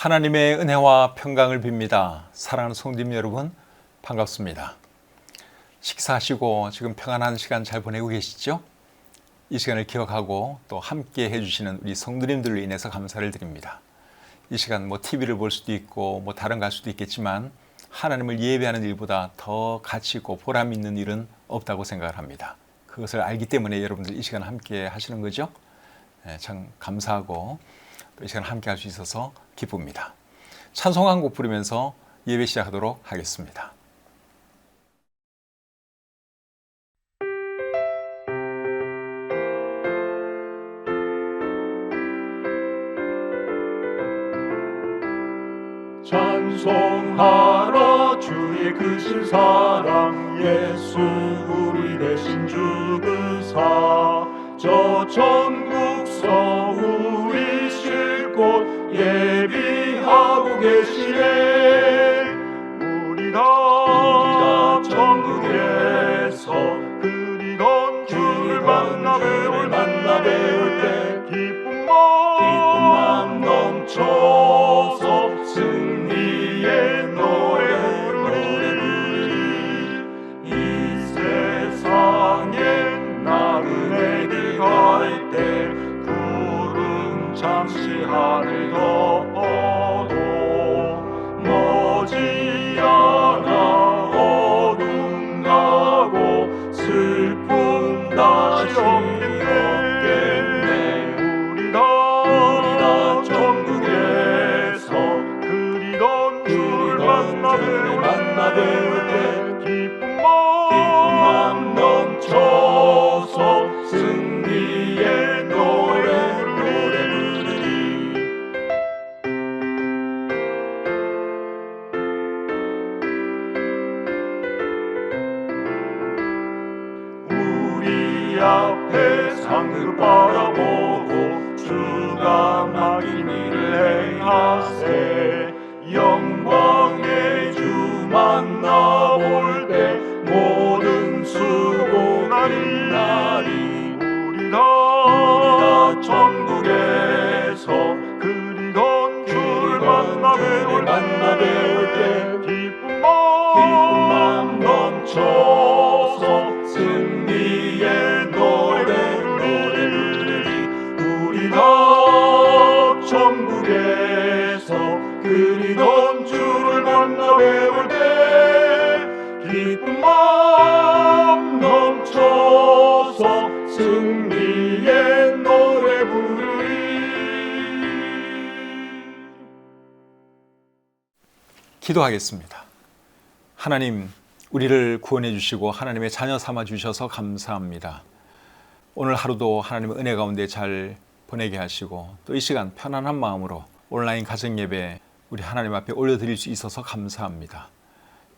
하나님의 은혜와 평강을 빕니다. 사랑하는 성dim 여러분, 반갑습니다. 식사하시고 지금 평안한 시간 잘 보내고 계시죠? 이 시간을 기억하고 또 함께 해주시는 우리 성도님들로 인해서 감사를 드립니다. 이 시간 뭐 TV를 볼 수도 있고 뭐 다른 갈 수도 있겠지만 하나님을 예배하는 일보다 더 가치 있고 보람 있는 일은 없다고 생각을 합니다. 그것을 알기 때문에 여러분들 이 시간 함께 하시는 거죠. 네, 참 감사하고 또 이 시간 함께 할 수 있어서 기쁩니다. 찬송 한 곡 부르면서 예배 시작하도록 하겠습니다. 찬송하라 주의 크신 사랑 예수 우리 대신 죽으사 저쉴 곳 예 천국에 기도하겠습니다. 하나님, 우리를 구원해 주시고 하나님의 자녀 삼아 주셔서 감사합니다. 오늘 하루도 하나님의 은혜 가운데 잘 보내게 하시고 또 이 시간 편안한 마음으로 온라인 가정 예배 우리 하나님 앞에 올려드릴 수 있어서 감사합니다.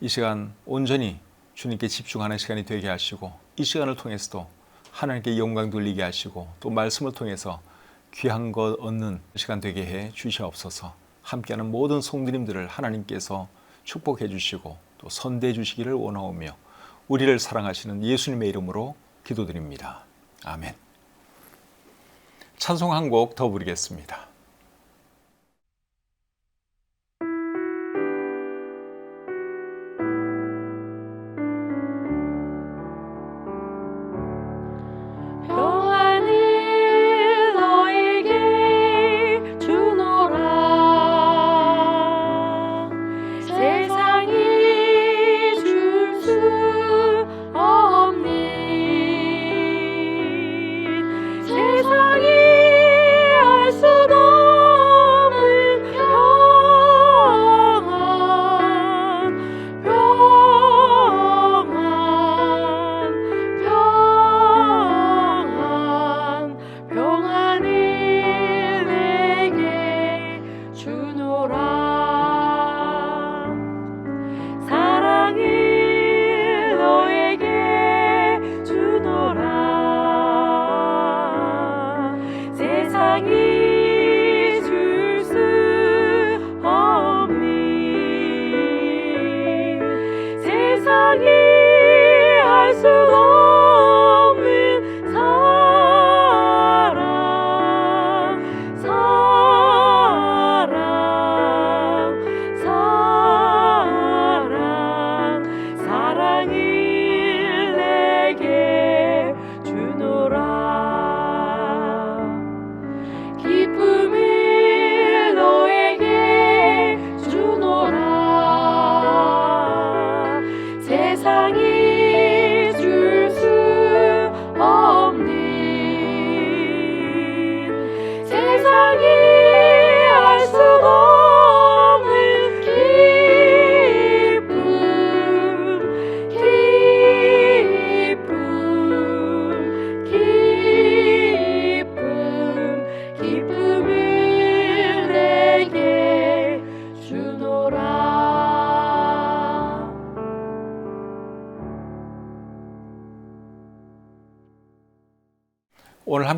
이 시간 온전히 주님께 집중하는 시간이 되게 하시고 이 시간을 통해서도 하나님께 영광 돌리게 하시고 또 말씀을 통해서 귀한 것 얻는 시간 되게 해 주시옵소서. 함께하는 모든 성도님들을 하나님께서 축복해 주시고 또 선대해 주시기를 원하오며 우리를 사랑하시는 예수님의 이름으로 기도드립니다. 아멘. 찬송 한 곡 더 부르겠습니다.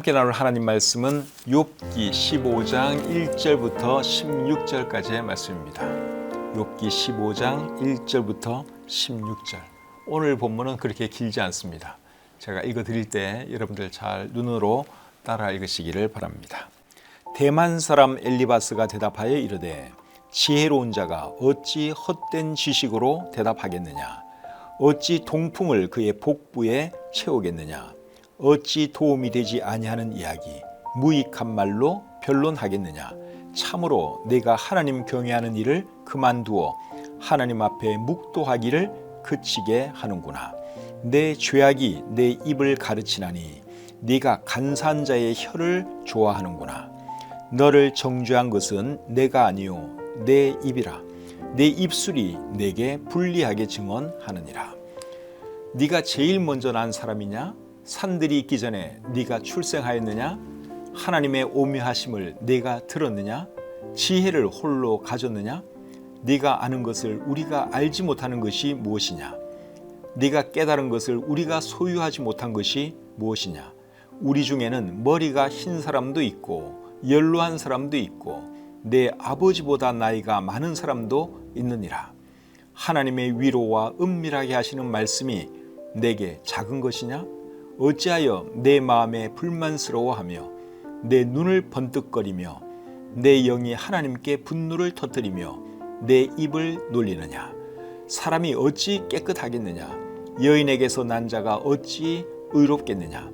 함께 나눌 하나님 말씀은 욥기 15장 1절부터 16절까지의 말씀입니다. 욥기 15장 1절부터 16절. 오늘 본문은 그렇게 길지 않습니다. 제가 읽어 드릴 때 여러분들 잘 눈으로 따라 읽으시기를 바랍니다. 대만 사람 엘리바스가 대답하여 이르되 지혜로운 자가 어찌 헛된 지식으로 대답하겠느냐 어찌 동풍을 그의 복부에 채우겠느냐 어찌 도움이 되지 아니하는 이야기 무익한 말로 변론하겠느냐? 참으로 내가 하나님 경외하는 일을 그만두어 하나님 앞에 묵도하기를 그치게 하는구나. 내 죄악이 내 입을 가르치나니 네가 간사한 자의 혀를 좋아하는구나. 너를 정죄한 것은 내가 아니요 내 입이라. 내 입술이 내게 불리하게 증언하느니라. 네가 제일 먼저 난 사람이냐 산들이 있기 전에 네가 출생하였느냐? 하나님의 오묘하심을 네가 들었느냐? 지혜를 홀로 가졌느냐? 네가 아는 것을 우리가 알지 못하는 것이 무엇이냐? 네가 깨달은 것을 우리가 소유하지 못한 것이 무엇이냐? 우리 중에는 머리가 흰 사람도 있고 연로한 사람도 있고 내 아버지보다 나이가 많은 사람도 있느니라. 하나님의 위로와 은밀하게 하시는 말씀이 내게 작은 것이냐 어찌하여 내 마음에 불만스러워하며 내 눈을 번뜩거리며 내 영이 하나님께 분노를 터뜨리며 내 입을 놀리느냐? 사람이 어찌 깨끗하겠느냐? 여인에게서 난 자가 어찌 의롭겠느냐?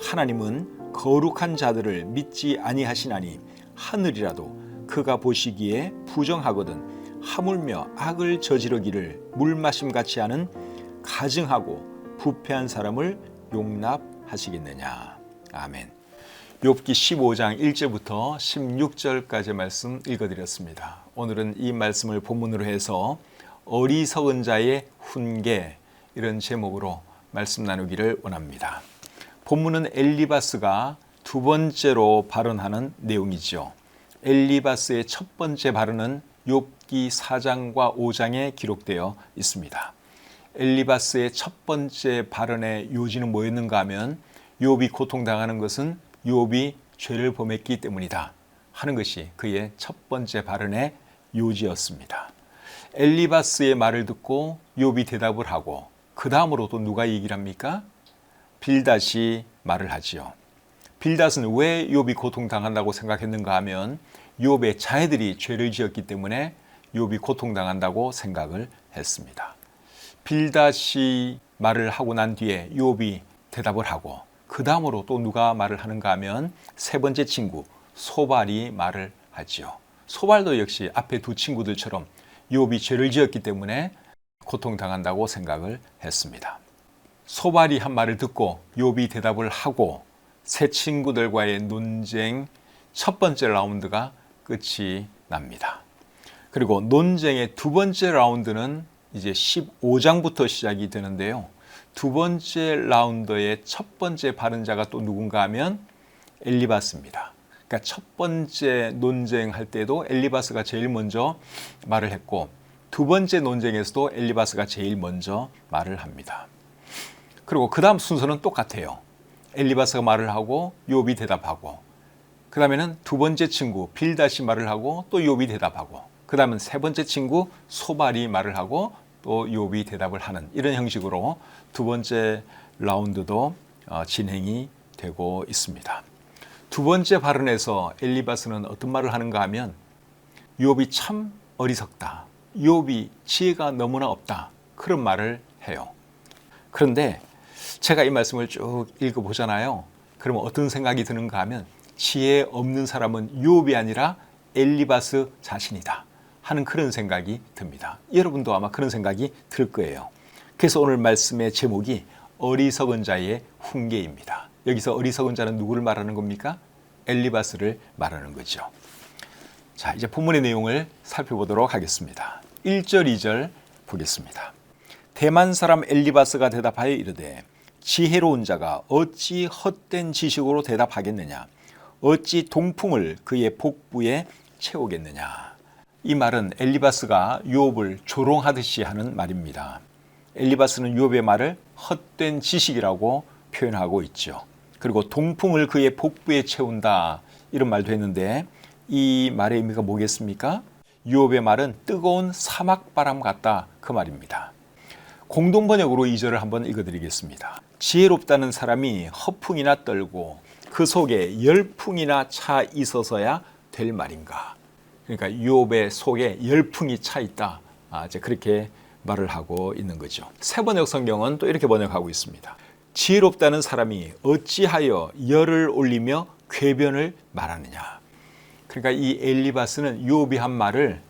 하나님은 거룩한 자들을 믿지 아니하시나니 하늘이라도 그가 보시기에 부정하거든 하물며 악을 저지르기를 물 마심 같이 하는 가증하고 부패한 사람을 용납하시겠느냐 아멘. 욥기 15장 1절부터 16절까지 말씀 읽어드렸습니다. 오늘은 이 말씀을 본문으로 해서 어리석은 자의 훈계 이런 제목으로 말씀 나누기를 원합니다. 본문은 엘리바스가 두 번째로 발언하는 내용이죠. 엘리바스의 첫 번째 발언은 욥기 4장과 5장에 기록되어 있습니다. 엘리바스의 첫 번째 발언의 요지는 뭐였는가 하면 욥이 고통당하는 것은 욥이 죄를 범했기 때문이다 하는 것이 그의 첫 번째 발언의 요지였습니다. 엘리바스의 말을 듣고 욥이 대답을 하고 그 다음으로 또 누가 얘기를 합니까? 빌닷이 말을 하지요. 빌닷은 왜 욥이 고통당한다고 생각했는가 하면 욥의 자녀들이 죄를 지었기 때문에 욥이 고통당한다고 생각을 했습니다. 빌닷이 말을 하고 난 뒤에 욥이 대답을 하고 그 다음으로 또 누가 말을 하는가 하면 세 번째 친구 소발이 말을 하지요. 소발도 역시 앞에 두 친구들처럼 욥이 죄를 지었기 때문에 고통당한다고 생각을 했습니다. 소발이 한 말을 듣고 욥이 대답을 하고 세 친구들과의 논쟁 첫 번째 라운드가 끝이 납니다. 그리고 논쟁의 두 번째 라운드는 이제 15장부터 시작이 되는데요. 두 번째 라운드의 첫 번째 발언자가 또 누군가 하면 엘리바스입니다. 그러니까 첫 번째 논쟁할 때도 엘리바스가 제일 먼저 말을 했고 두 번째 논쟁에서도 엘리바스가 제일 먼저 말을 합니다. 그리고 그 다음 순서는 똑같아요. 엘리바스가 말을 하고 욥이 대답하고 그 다음에는 두 번째 친구 빌다시 말을 하고 또 욥이 대답하고 그 다음은 세 번째 친구 소발이 말을 하고 또 욥이 대답을 하는 이런 형식으로 두 번째 라운드도 어, 진행이 되고 있습니다. 두 번째 발언에서 엘리바스는 어떤 말을 하는가 하면 욥이 참 어리석다. 욥이 지혜가 너무나 없다. 그런 말을 해요. 그런데 제가 이 말씀을 쭉 읽어 보잖아요. 그러면 어떤 생각이 드는가 하면 지혜 없는 사람은 욥이 아니라 엘리바스 자신이다. 하는 그런 생각이 듭니다. 여러분도 아마 그런 생각이 들 거예요. 그래서 오늘 말씀의 제목이 어리석은 자의 훈계입니다. 여기서 어리석은 자는 누구를 말하는 겁니까? 엘리바스를 말하는 거죠. 자, 이제 본문의 내용을 살펴보도록 하겠습니다. 1절, 2절 보겠습니다. 대만 사람 엘리바스가 대답하여 이르되 지혜로운 자가 어찌 헛된 지식으로 대답하겠느냐 어찌 동풍을 그의 복부에 채우겠느냐 이 말은 엘리바스가 유업을 조롱하듯이 하는 말입니다. 엘리바스는 유업의 말을 헛된 지식이라고 표현하고 있죠. 그리고 동풍을 그의 복부에 채운다 이런 말도 했는데 이 말의 의미가 뭐겠습니까? 유업의 말은 뜨거운 사막 바람 같다 그 말입니다. 공동 번역으로 이 절을 한번 읽어드리겠습니다. 지혜롭다는 사람이 허풍이나 떨고 그 속에 열풍이나 차 있어서야 될 말인가. 그러니까 유업의 속에 열풍이 차 있다. 아, 이제 그렇게 말을 하고 있는 거죠. 새 번역 성경은 또 이렇게 번역하고 있습니다. 지혜롭다는 사람이 어찌하여 열을 올리며 궤변을 말하느냐. 그러니까 이 엘리바스는 유업이 한 말을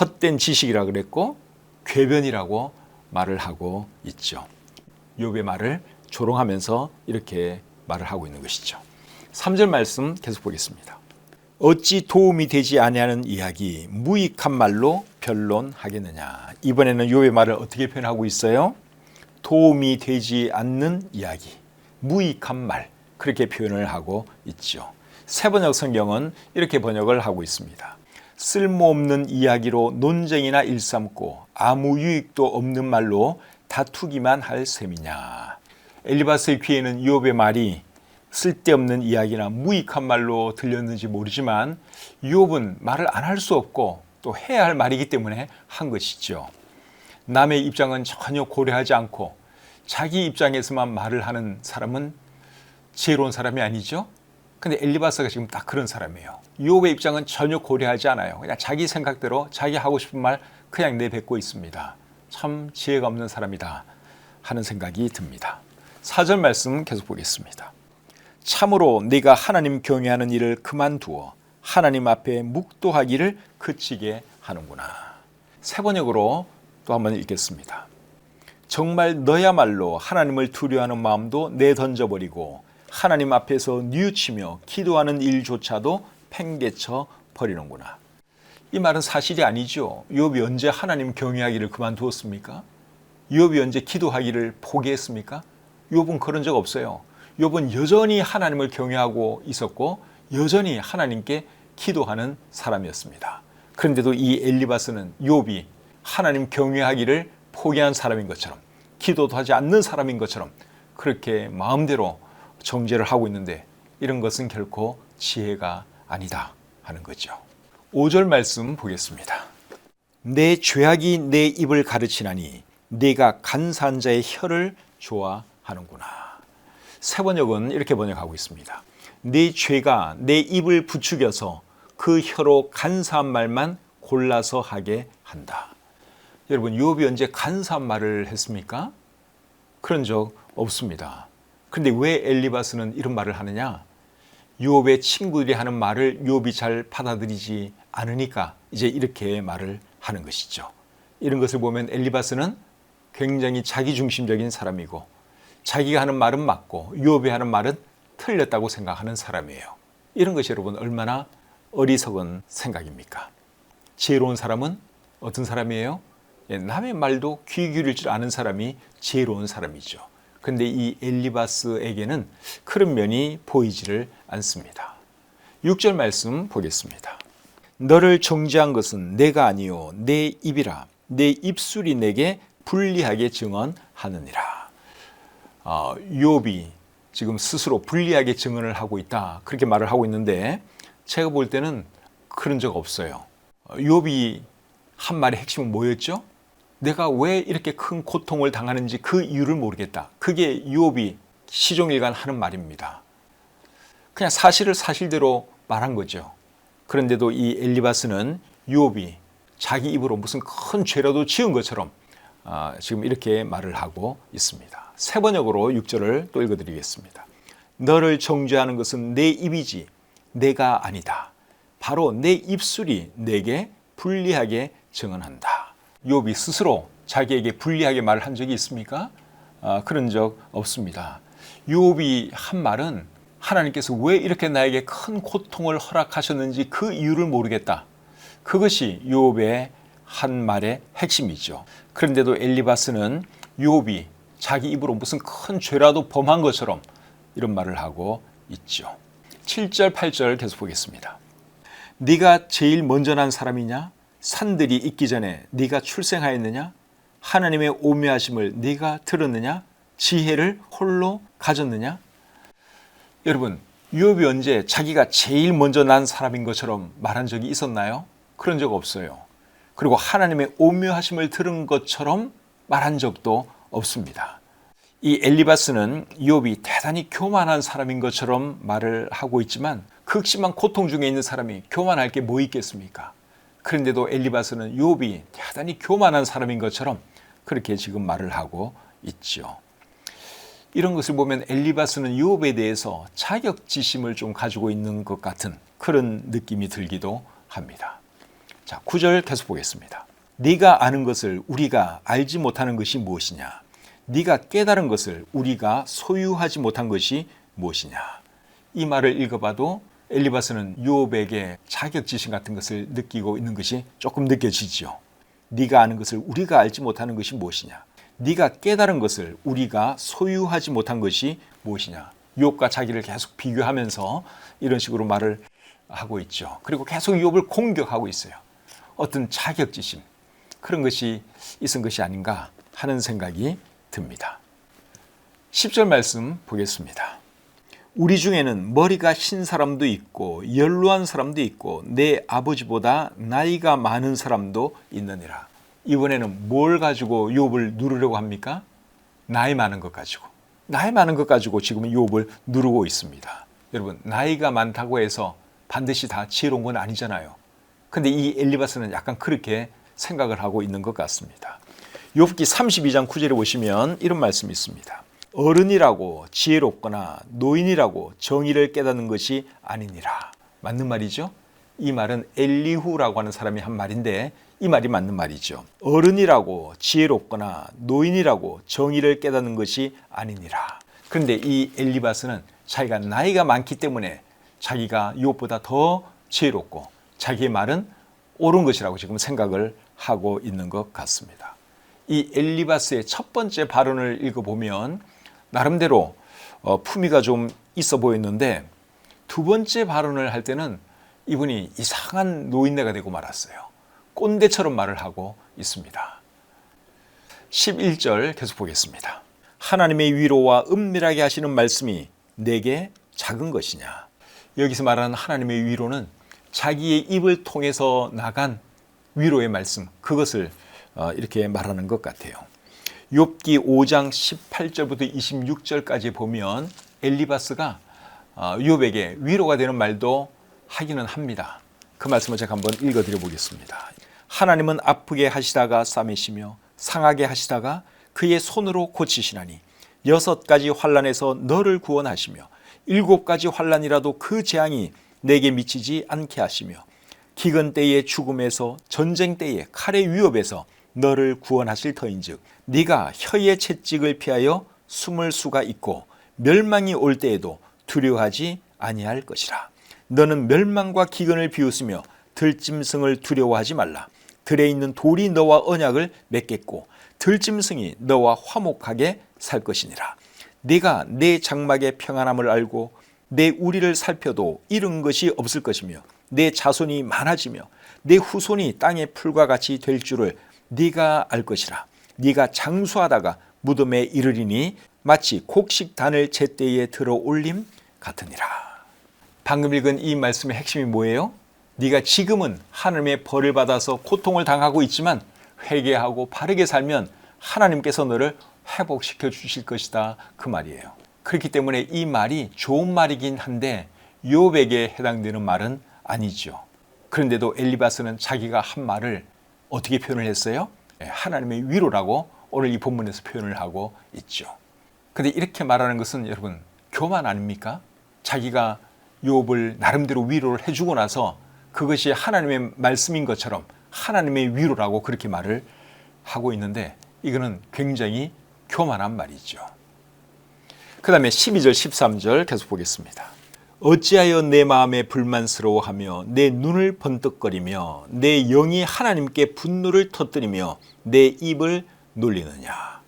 헛된 지식이라 그랬고 궤변이라고 말을 하고 있죠. 유업의 말을 조롱하면서 이렇게 말을 하고 있는 것이죠. 3절 말씀 계속 보겠습니다. 어찌 도움이 되지 아니하는 이야기 무익한 말로 변론하겠느냐. 이번에는 요의 말을 어떻게 표현하고 있어요? 도움이 되지 않는 이야기, 무익한 말 그렇게 표현을 하고 있죠. 세번역 성경은 이렇게 번역을 하고 있습니다. 쓸모없는 이야기로 논쟁이나 일삼고 아무 유익도 없는 말로 다투기만 할 셈이냐. 엘리바스의 귀에는 유업의 말이 쓸데없는 이야기나 무익한 말로 들렸는지 모르지만 유업은 말을 안 할 수 없고 또 해야 할 말이기 때문에 한 것이죠. 남의 입장은 전혀 고려하지 않고 자기 입장에서만 말을 하는 사람은 지혜로운 사람이 아니죠. 근데 엘리바스가 지금 딱 그런 사람이에요. 유업의 입장은 전혀 고려하지 않아요. 그냥 자기 생각대로 자기 하고 싶은 말 그냥 내뱉고 있습니다. 참 지혜가 없는 사람이다 하는 생각이 듭니다. 사절 말씀 계속 보겠습니다. 참으로 네가 하나님 경외하는 일을 그만두어 하나님 앞에 묵도하기를 그치게 하는구나. 세 번역으로 또 한번 읽겠습니다. 정말 너야말로 하나님을 두려워하는 마음도 내던져버리고 하나님 앞에서 뉘우치며 기도하는 일조차도 팽개쳐 버리는구나. 이 말은 사실이 아니죠. 욥이 언제 하나님 경외하기를 그만두었습니까? 욥이 언제 기도하기를 포기했습니까? 욥은 그런 적 없어요. 욥은 여전히 하나님을 경외하고 있었고 여전히 하나님께 기도하는 사람이었습니다. 그런데도 이 엘리바스는 욥이 하나님 경외하기를 포기한 사람인 것처럼 기도도 하지 않는 사람인 것처럼 그렇게 마음대로 정죄를 하고 있는데 이런 것은 결코 지혜가 아니다 하는 거죠. 5절 말씀 보겠습니다. 내 죄악이 내 입을 가르치나니 내가 간사한 자의 혀를 좋아하는구나. 세 번역은 이렇게 번역하고 있습니다. 내 죄가 내 입을 부추겨서 그 혀로 간사한 말만 골라서 하게 한다. 여러분 유업이 언제 간사한 말을 했습니까? 그런 적 없습니다. 그런데 왜 엘리바스는 이런 말을 하느냐? 유업의 친구들이 하는 말을 유업이 잘 받아들이지 않으니까 이제 이렇게 말을 하는 것이죠. 이런 것을 보면 엘리바스는 굉장히 자기중심적인 사람이고 자기가 하는 말은 맞고 유업이 하는 말은 틀렸다고 생각하는 사람이에요. 이런 것이 여러분 얼마나 어리석은 생각입니까? 지혜로운 사람은 어떤 사람이에요? 예, 남의 말도 귀 기울일 줄 아는 사람이 지혜로운 사람이죠. 근데 이 엘리바스에게는 그런 면이 보이지를 않습니다. 6절 말씀 보겠습니다. 너를 정죄한 것은 내가 아니요 내 입이라 내 입술이 내게 불리하게 증언하느니라. 어, 욥이 지금 스스로 불리하게 증언을 하고 있다 그렇게 말을 하고 있는데 제가 볼 때는 그런 적 없어요. 어, 욥이 한 말의 핵심은 뭐였죠? 내가 왜 이렇게 큰 고통을 당하는지 그 이유를 모르겠다. 그게 유업이 시종일관 하는 말입니다. 그냥 사실을 사실대로 말한 거죠. 그런데도 이 엘리바스는 유업이 자기 입으로 무슨 큰 죄라도 지은 것처럼 아, 지금 이렇게 말을 하고 있습니다. 세 번역으로 6절을 또 읽어드리겠습니다. 너를 정죄하는 것은 내 입이지 내가 아니다. 바로 내 입술이 내게 불리하게 증언한다. 욥이 스스로 자기에게 불리하게 말을 한 적이 있습니까? 아, 그런 적 없습니다. 욥이 한 말은 하나님께서 왜 이렇게 나에게 큰 고통을 허락하셨는지 그 이유를 모르겠다. 그것이 욥의 한 말의 핵심이죠. 그런데도 엘리바스는 욥이 자기 입으로 무슨 큰 죄라도 범한 것처럼 이런 말을 하고 있죠. 7절, 8절 계속 보겠습니다. 네가 제일 먼저 난 사람이냐? 산들이 있기 전에 네가 출생하였느냐? 하나님의 오묘하심을 네가 들었느냐? 지혜를 홀로 가졌느냐? 여러분, 유업이 언제 자기가 제일 먼저 난 사람인 것처럼 말한 적이 있었나요? 그런 적 없어요. 그리고 하나님의 오묘하심을 들은 것처럼 말한 적도 없습니다. 이 엘리바스는 유업이 대단히 교만한 사람인 것처럼 말을 하고 있지만 극심한 고통 중에 있는 사람이 교만할 게 뭐 있겠습니까? 그런데도 엘리바스는 유업이 대단히 교만한 사람인 것처럼 그렇게 지금 말을 하고 있죠. 이런 것을 보면 엘리바스는 유업에 대해서 자격지심을 좀 가지고 있는 것 같은 그런 느낌이 들기도 합니다. 자, 9절 계속 보겠습니다. 네가 아는 것을 우리가 알지 못하는 것이 무엇이냐? 네가 깨달은 것을 우리가 소유하지 못한 것이 무엇이냐? 이 말을 읽어봐도 엘리바스는 유업에게 자격지심 같은 것을 느끼고 있는 것이 조금 느껴지지요. 네가 아는 것을 우리가 알지 못하는 것이 무엇이냐? 네가 깨달은 것을 우리가 소유하지 못한 것이 무엇이냐? 유업과 자기를 계속 비교하면서 이런 식으로 말을 하고 있죠. 그리고 계속 유업을 공격하고 있어요. 어떤 자격지심 그런 것이 있은 것이 아닌가 하는 생각이 듭니다. 10절 말씀 보겠습니다. 우리 중에는 머리가 흰 사람도 있고 연로한 사람도 있고 내 아버지보다 나이가 많은 사람도 있느니라. 이번에는 뭘 가지고 욥을 누르려고 합니까? 나이 많은 것 가지고. 나이 많은 것 가지고 지금 욥을 누르고 있습니다. 여러분, 나이가 많다고 해서 반드시 다 지혜로운 건 아니잖아요. 근데 이 엘리바스는 약간 그렇게 생각을 하고 있는 것 같습니다. 욥기 32장 9절에 보시면 이런 말씀이 있습니다. 어른이라고 지혜롭거나 노인이라고 정의를 깨닫는 것이 아니니라. 맞는 말이죠? 이 말은 엘리후라고 하는 사람이 한 말인데 이 말이 맞는 말이죠. 어른이라고 지혜롭거나 노인이라고 정의를 깨닫는 것이 아니니라. 그런데 이 엘리바스는 자기가 나이가 많기 때문에 자기가 욥보다 더 지혜롭고 자기의 말은 옳은 것이라고 지금 생각을 하고 있는 것 같습니다. 이 엘리바스의 첫 번째 발언을 읽어보면 나름대로 어, 품위가 좀 있어 보였는데 두 번째 발언을 할 때는 이분이 이상한 노인네가 되고 말았어요. 꼰대처럼 말을 하고 있습니다. 11절 계속 보겠습니다. 하나님의 위로와 은밀하게 하시는 말씀이 내게 작은 것이냐. 여기서 말하는 하나님의 위로는 자기의 입을 통해서 나간 위로의 말씀, 그것을 어, 이렇게 말하는 것 같아요. 욥기 5장 18절부터 26절까지 보면 엘리바스가 어, 욥에게 위로가 되는 말도 하기는 합니다. 그 말씀을 제가 한번 읽어 드려 보겠습니다. 하나님은 아프게 하시다가 싸매시며 상하게 하시다가 그의 손으로 고치시나니 여섯 가지 환란에서 너를 구원하시며 일곱 가지 환란이라도 그 재앙이 내게 미치지 않게 하시며 기근 때의 죽음에서 전쟁 때의 칼의 위협에서 너를 구원하실 터인즉 네가 혀의 채찍을 피하여 숨을 수가 있고 멸망이 올 때에도 두려워하지 아니할 것이라. 너는 멸망과 기근을 비웃으며 들짐승을 두려워하지 말라. 들에 있는 돌이 너와 언약을 맺겠고 들짐승이 너와 화목하게 살 것이니라. 네가 내 장막의 평안함을 알고 내 우리를 살펴도 잃은 것이 없을 것이며 내 자손이 많아지며 내 후손이 땅의 풀과 같이 될 줄을 네가 알 것이라 네가 장수하다가 무덤에 이르리니 마치 곡식단을 제때에 들어 올림 같으니라 방금 읽은 이 말씀의 핵심이 뭐예요? 네가 지금은 하나님의 벌을 받아서 고통을 당하고 있지만 회개하고 바르게 살면 하나님께서 너를 회복시켜 주실 것이다 그 말이에요. 그렇기 때문에 이 말이 좋은 말이긴 한데 욥에게 해당되는 말은 아니죠. 그런데도 엘리바스는 자기가 한 말을 어떻게 표현을 했어요? 예, 하나님의 위로라고 오늘 이 본문에서 표현을 하고 있죠. 근데 이렇게 말하는 것은 여러분 교만 아닙니까? 자기가 욥을 나름대로 위로를 해주고 나서 그것이 하나님의 말씀인 것처럼 하나님의 위로라고 그렇게 말을 하고 있는데 이거는 굉장히 교만한 말이죠. 그 다음에 12절, 13절 계속 보겠습니다. 어찌하여 내 마음에 불만스러워하며 내 눈을 번뜩거리며 내 영이 하나님께 분노를 터뜨리며 내 입을 놀리느냐.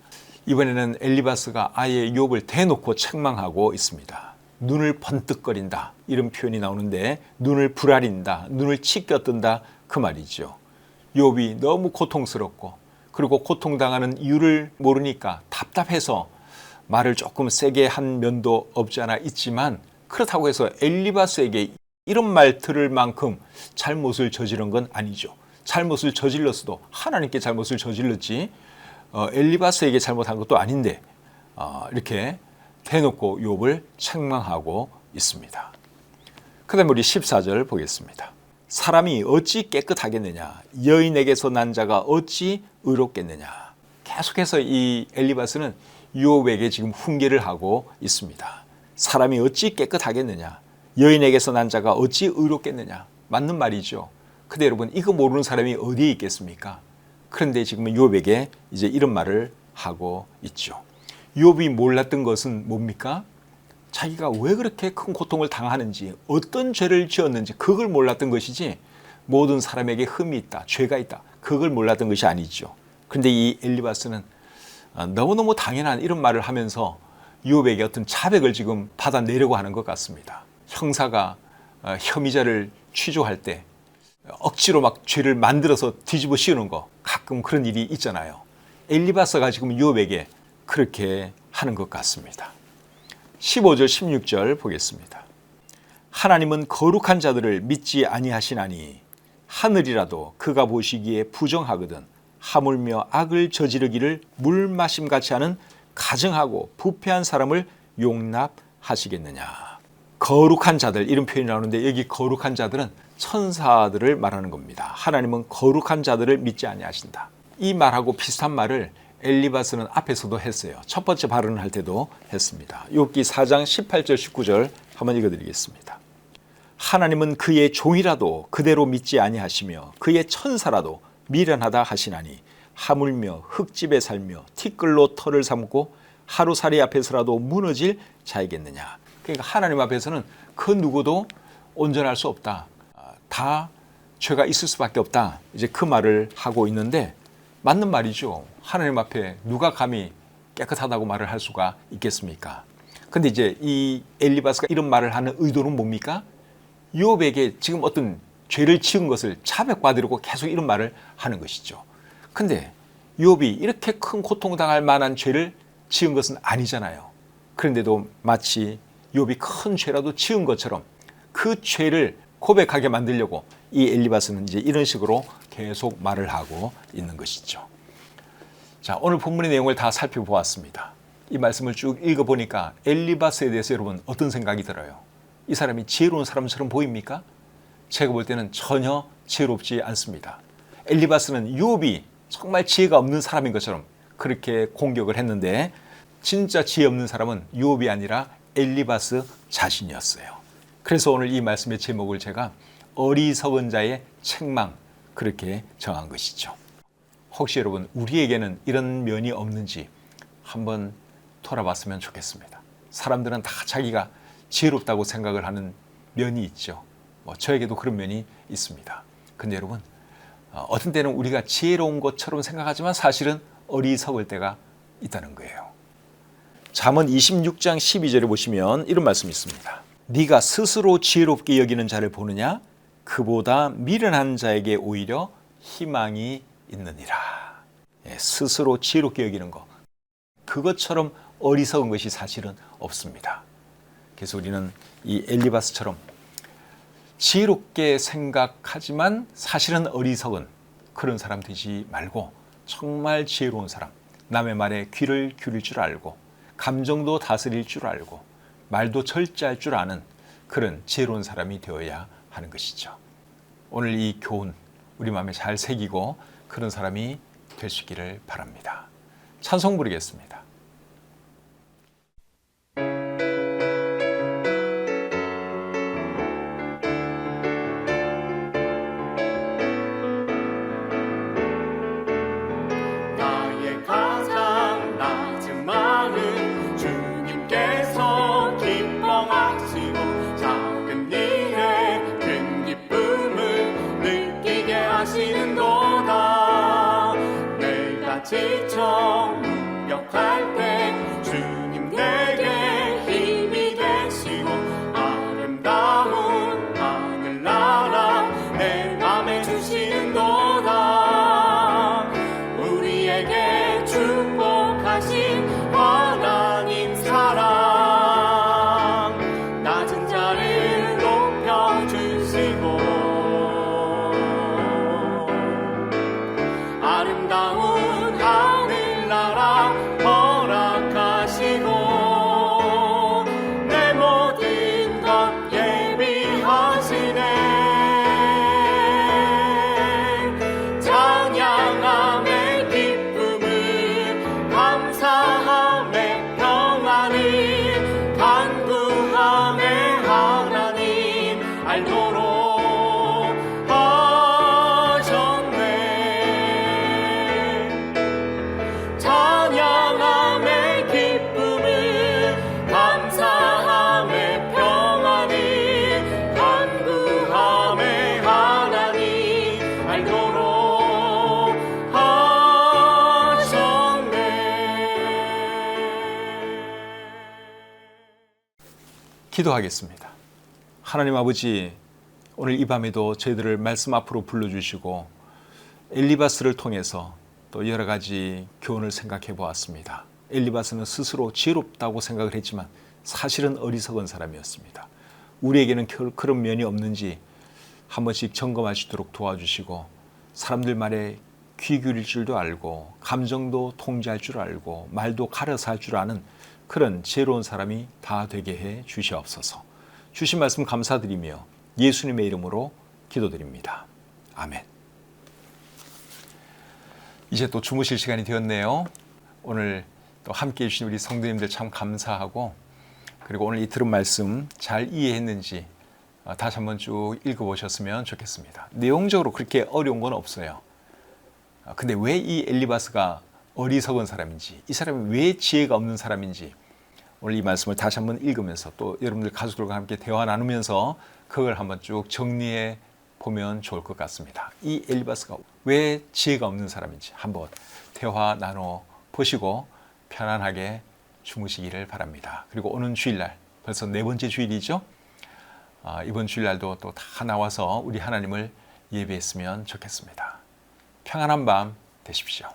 이번에는 엘리바스가 아예 욥을 대놓고 책망하고 있습니다. 눈을 번뜩거린다 이런 표현이 나오는데 눈을 부라린다, 눈을 치켜뜬다 그 말이죠. 욥이 너무 고통스럽고 그리고 고통당하는 이유를 모르니까 답답해서 말을 조금 세게 한 면도 없지 않아 있지만 그렇다고 해서 엘리바스에게 이런 말 들을 만큼 잘못을 저지른 건 아니죠. 잘못을 저질렀어도 하나님께 잘못을 저질렀지 어, 엘리바스에게 잘못한 것도 아닌데 어, 이렇게 대놓고 욥을 책망하고 있습니다. 그다음 우리 14절 보겠습니다. 사람이 어찌 깨끗하겠느냐 여인에게서 난 자가 어찌 의롭겠느냐 계속해서 이 엘리바스는 유업에게 지금 훈계를 하고 있습니다. 사람이 어찌 깨끗하겠느냐 여인에게서 난 자가 어찌 의롭겠느냐 맞는 말이죠. 근데 여러분 이거 모르는 사람이 어디에 있겠습니까? 그런데 지금 유업에게 이제 이런 말을 하고 있죠. 유업이 몰랐던 것은 뭡니까? 자기가 왜 그렇게 큰 고통을 당하는지 어떤 죄를 지었는지 그걸 몰랐던 것이지 모든 사람에게 흠이 있다 죄가 있다 그걸 몰랐던 것이 아니죠 그런데 이 엘리바스는 아, 너무너무 당연한 이런 말을 하면서 유업에게 어떤 자백을 지금 받아내려고 하는 것 같습니다. 형사가 어, 혐의자를 취조할 때 억지로 막 죄를 만들어서 뒤집어 씌우는 거 가끔 그런 일이 있잖아요. 엘리바스가 지금 유업에게 그렇게 하는 것 같습니다. 15절 16절 보겠습니다. 하나님은 거룩한 자들을 믿지 아니하시나니 하늘이라도 그가 보시기에 부정하거든 하물며 악을 저지르기를 물 마심 같이 하는 가증하고 부패한 사람을 용납하시겠느냐. 거룩한 자들 이런 표현이 나오는데 여기 거룩한 자들은 천사들을 말하는 겁니다. 하나님은 거룩한 자들을 믿지 아니하신다. 이 말하고 비슷한 말을 엘리바스는 앞에서도 했어요. 첫 번째 발언을 할 때도 했습니다. 욥기 4장 18절 19절 한번 읽어 드리겠습니다. 하나님은 그의 종이라도 그대로 믿지 아니하시며 그의 천사라도 미련하다 하시나니 하물며 흙집에 살며 티끌로 털을 삼고 하루살이 앞에서라도 무너질 자이겠느냐. 그러니까 하나님 앞에서는 그 누구도 온전할 수 없다. 아, 다 죄가 있을 수밖에 없다. 이제 그 말을 하고 있는데 맞는 말이죠. 하나님 앞에 누가 감히 깨끗하다고 말을 할 수가 있겠습니까? 근데 이제 이 엘리바스가 이런 말을 하는 의도는 뭡니까? 유업에게 지금 어떤 죄를 지은 것을 자백받으려고 계속 이런 말을 하는 것이죠. 근데 유업이 이렇게 큰 고통 당할 만한 죄를 지은 것은 아니잖아요. 그런데도 마치 유업이 큰 죄라도 지은 것처럼 그 죄를 고백하게 만들려고 이 엘리바스는 이제 이런 식으로 계속 말을 하고 있는 것이죠. 자, 오늘 본문의 내용을 다 살펴보았습니다. 이 말씀을 쭉 읽어보니까 엘리바스에 대해서 여러분 어떤 생각이 들어요? 이 사람이 지혜로운 사람처럼 보입니까? 제가 볼 때는 전혀 지혜롭지 않습니다. 엘리바스는 유업이 정말 지혜가 없는 사람인 것처럼 그렇게 공격을 했는데 진짜 지혜 없는 사람은 유업이 아니라 엘리바스 자신이었어요. 그래서 오늘 이 말씀의 제목을 제가 어리석은 자의 책망 그렇게 정한 것이죠. 혹시 여러분 우리에게는 이런 면이 없는지 한번 돌아봤으면 좋겠습니다. 사람들은 다 자기가 지혜롭다고 생각을 하는 면이 있죠. 뭐 저에게도 그런 면이 있습니다. 근데 여러분 어, 어떤 때는 우리가 지혜로운 것처럼 생각하지만 사실은 어리석을 때가 있다는 거예요. 잠언 26장 12절에 보시면 이런 말씀이 있습니다. 네가 스스로 지혜롭게 여기는 자를 보느냐 그보다 미련한 자에게 오히려 희망이 있느니라. 예, 스스로 지혜롭게 여기는 것 그것처럼 어리석은 것이 사실은 없습니다. 그래서 우리는 이 엘리바스처럼 지혜롭게 생각하지만 사실은 어리석은 그런 사람 되지 말고 정말 지혜로운 사람, 남의 말에 귀를 기울일 줄 알고 감정도 다스릴 줄 알고 말도 절제할 줄 아는 그런 지혜로운 사람이 되어야 하는 것이죠. 오늘 이 교훈 우리 마음에 잘 새기고 그런 사람이 있기를 바랍니다. 찬송 부르겠습니다. 기도하겠습니다. 하나님 아버지, 오늘 이 밤에도 저희들을 말씀 앞으로 불러주시고 엘리바스를 통해서 또 여러 가지 교훈을 생각해 보았습니다. 엘리바스는 스스로 지혜롭다고 생각을 했지만 사실은 어리석은 사람이었습니다. 우리에게는 그- 그런 면이 없는지 한 번씩 점검하시도록 도와주시고 사람들 말에 귀 기울일 줄도 알고 감정도 통제할 줄 알고 말도 가려서 할 줄 아는 그런 지혜로운 사람이 다 되게 해 주시옵소서. 주신 말씀 감사드리며 예수님의 이름으로 기도드립니다. 아멘. 이제 또 주무실 시간이 되었네요. 오늘 또 함께 해주신 우리 성도님들 참 감사하고 그리고 오늘 이 들은 말씀 잘 이해했는지 어, 다시 한번 쭉 읽어보셨으면 좋겠습니다. 내용적으로 그렇게 어려운 건 없어요. 아, 근데 왜 이 엘리바스가 어리석은 사람인지, 이 사람이 왜 지혜가 없는 사람인지 오늘 이 말씀을 다시 한번 읽으면서 또 여러분들 가족들과 함께 대화 나누면서 그걸 한번 쭉 정리해 보면 좋을 것 같습니다. 이 엘리바스가 왜 지혜가 없는 사람인지 한번 대화 나눠 보시고 편안하게 주무시기를 바랍니다. 그리고 오는 주일날 벌써 네 번째 주일이죠. 아, 이번 주일날도 또 다 나와서 우리 하나님을 예배했으면 좋겠습니다. 평안한 밤 되십시오.